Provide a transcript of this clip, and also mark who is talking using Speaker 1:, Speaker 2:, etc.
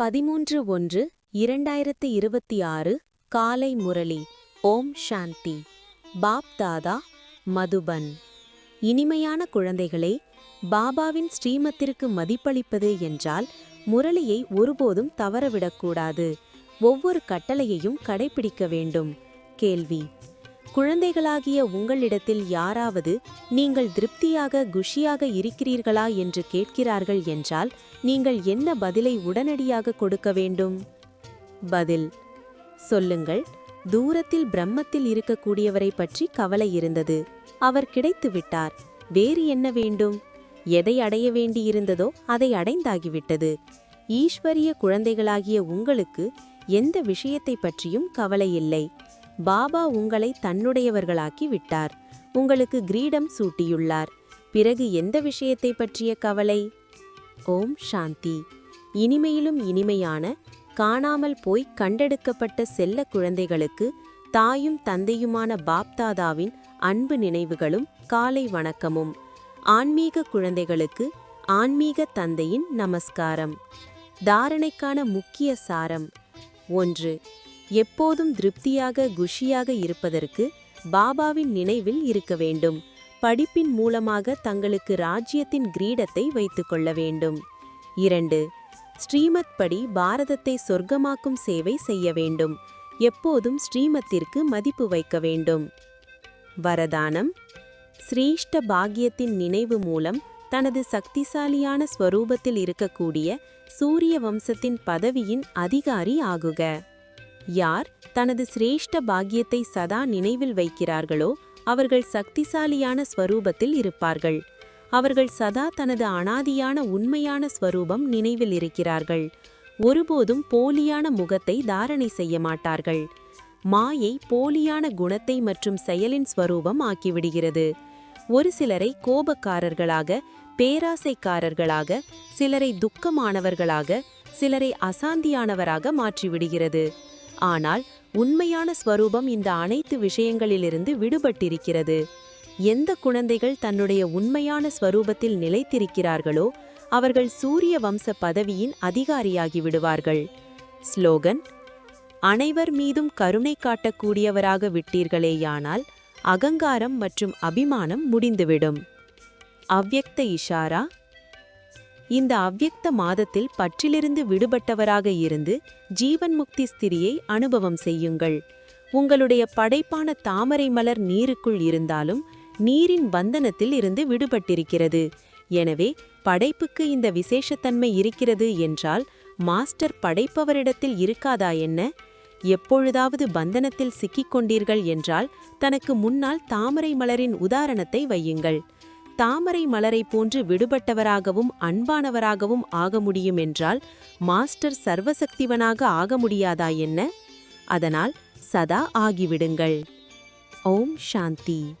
Speaker 1: பதிமூன்று ஒன்று இரண்டாயிரத்து இருபத்தி ஆறு காலை முரளி. ஓம் சாந்தி. பாப் தாதா மதுபன். இனிமையான குழந்தைகளே பாபாவின் ஸ்ரீமத்திற்கு மதிப்பளிப்பது என்றால் முரளியை ஒருபோதும் தவறவிடக்கூடாது. ஒவ்வொரு கட்டளையையும் கடைபிடிக்க வேண்டும். கேள்வி. குழந்தைகளாகிய உங்களிடத்தில் யாராவது நீங்கள் திருப்தியாக குஷியாக இருக்கிறீர்களா என்று கேட்கிறார்கள் என்றால் நீங்கள் என்ன பதிலை உடனடியாக கொடுக்க வேண்டும்? பதில் சொல்லுங்கள். தூரத்தில் பிரம்மத்தில் இருக்கக்கூடியவரை பற்றி கவலை இருந்தது. அவர் கிடைத்துவிட்டார். வேறு என்ன வேண்டும்? எதை அடைய வேண்டியிருந்ததோ அதை அடைந்தாகிவிட்டது. ஈஸ்வரிய குழந்தைகளாகிய உங்களுக்கு எந்த விஷயத்தை பற்றியும் கவலை இல்லை. பாபா உங்களை தன்னுடையவர்களாக்கி விட்டார். உங்களுக்கு கிரீடம் சூட்டியுள்ளார். பிறகு எந்த விஷயத்தை பற்றிய கவலை? ஓம் சாந்தி. இனிமையிலும் இனிமையான காணாமல் போய் கண்டெடுக்கப்பட்ட செல்ல குழந்தைகளுக்கு தாயும் தந்தையுமான பாப்தாதாவின் அன்பு நினைவுகளும் காலை வணக்கமும். ஆன்மீக குழந்தைகளுக்கு ஆன்மீக தந்தையின் நமஸ்காரம். தாரணைக்கான முக்கிய சாரம். ஒன்று எப்போதும் திருப்தியாக குஷியாக இருப்பதற்கு பாபாவின் நினைவில் இருக்க வேண்டும். படிப்பின் மூலமாக தங்களுக்கு ராஜ்யத்தின் கிரீடத்தை வைத்துக்கொள்ள வேண்டும். இரண்டு ஸ்ரீமத் படி பாரதத்தை சொர்க்கமாக்கும் சேவை செய்ய வேண்டும். எப்போதும் ஸ்ரீமத்திற்கு மதிப்பு வைக்க வேண்டும். வரதானம் ஸ்ரீஷ்ட பாக்கியத்தின் நினைவு மூலம் தனது சக்திசாலியான ஸ்வரூபத்தில் இருக்கக்கூடிய சூரிய வம்சத்தின் பதவியின் அதிகாரி ஆகுக. யார் தனது சிரேஷ்ட பாக்கியத்தை சதா நினைவில் வைக்கிறார்களோ அவர்கள் சக்திசாலியான ஸ்வரூபத்தில் இருப்பார்கள். அவர்கள் சதா தனது அனாதியான உண்மையான ஸ்வரூபம் நினைவில் இருக்கிறார்கள். ஒருபோதும் போலியான முகத்தை தாரணை செய்ய மாட்டார்கள். மாயை போலியான குணத்தை மற்றும் செயலின் ஸ்வரூபம் ஆக்கிவிடுகிறது. ஒரு சிலரை கோபக்காரர்களாக பேராசைக்காரர்களாக சிலரை துக்கமானவர்களாக சிலரை அசாந்தியானவராக மாற்றிவிடுகிறது. ஆனால் உண்மையான ஸ்வரூபம் இந்த அனைத்து விஷயங்களிலிருந்து விடுபட்டிருக்கிறது. எந்த குழந்தைகள் தன்னுடைய உண்மையான ஸ்வரூபத்தில் நிலைத்திருக்கிறார்களோ அவர்கள் சூரிய வம்ச பதவியின் அதிகாரியாகி விடுவார்கள். ஸ்லோகன் அனைவர் மீதும் கருணை காட்டக்கூடியவராக விட்டீர்களேயானால் அகங்காரம் மற்றும் அபிமானம் முடிந்துவிடும். அவ்யக்த இஷாரா இந்த அவ்யக்த மாதத்தில் பற்றிலிருந்து விடுபட்டவராக இருந்து ஜீவன் முக்தி ஸ்திரியை அனுபவம் செய்யுங்கள். உங்களுடைய படைப்பான தாமரை மலர் நீருக்குள் இருந்தாலும் நீரின் பந்தனத்தில் இருந்து விடுபட்டிருக்கிறது. எனவே படைப்புக்கு இந்த விசேஷத்தன்மை இருக்கிறது என்றால் மாஸ்டர் படைப்பவரிடத்தில் இருக்காதா என்ன? எப்பொழுதாவது பந்தனத்தில் சிக்கிக் கொண்டீர்கள் என்றால் தனக்கு முன்னால் தாமரை மலரின் உதாரணத்தை வையுங்கள். தாமரை மலரை போன்று விடுபட்டவராகவும் அன்பானவராகவும் ஆக முடியும் என்றால் மாஸ்டர் சர்வசக்திவனாக ஆக முடியாதா என்ன? அதனால் சதா ஆகிவிடுங்கள். ஓம் சாந்தி.